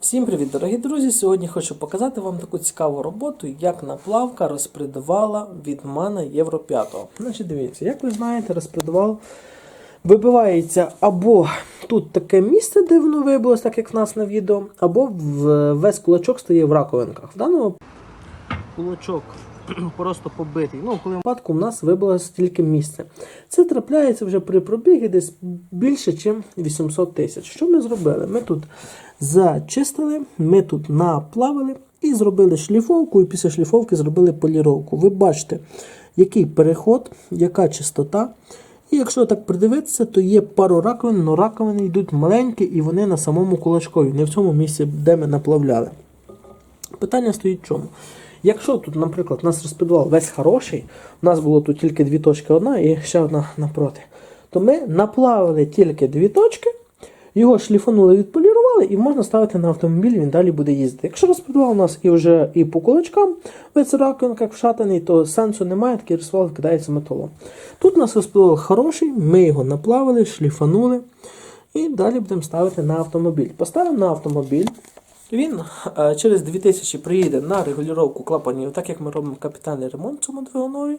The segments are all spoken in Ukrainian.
Всім привіт, дорогі друзі! Сьогодні хочу показати вам таку цікаву роботу, як наплавка розпредвала від мана Євро 5. Значить, дивіться, як ви знаєте, розпредвал вибивається або тут таке місце, де воно вибилось, так як в нас на відео, або весь кулачок стає в раковинках. В даному кулачок просто побитий. Ну, коли випадку в нас вибилось тільки місце. Це трапляється вже при пробігі десь більше, ніж 800 тисяч. Що ми зробили? Ми тут зачистили, ми тут наплавили і зробили шліфовку, і після шліфовки зробили поліровку. Ви бачите, який переход, яка чистота. І якщо так придивитися, то є пару раковин, але раковини йдуть маленькі і вони на самому кулачкові, не в цьому місці, де ми наплавляли. Питання стоїть в чому? Якщо тут, наприклад, у нас розподвал весь хороший, у нас було тут тільки дві точки одна і ще одна напроти, то ми наплавили тільки дві точки, його шліфанули, відполірували, і можна ставити на автомобіль, він далі буде їздити. Якщо розподвал у нас і вже і по кулачкам як вшатаний, то сенсу немає, такий розподвал кидається металом. Тут у нас розподвал хороший, ми його наплавили, шліфанули. І далі будемо ставити на автомобіль. Поставимо на автомобіль. Він е, через 2000 приїде на регулювання клапанів, так як ми робимо капітальний ремонт цьому двигунові.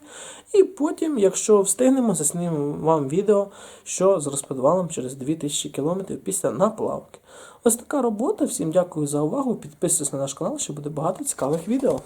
І потім, якщо встигнемо, заснімемо вам відео, що з розподвалом через 2000 км після наплавки. Ось така робота. Всім дякую за увагу. Підписуйтесь на наш канал, що буде багато цікавих відео.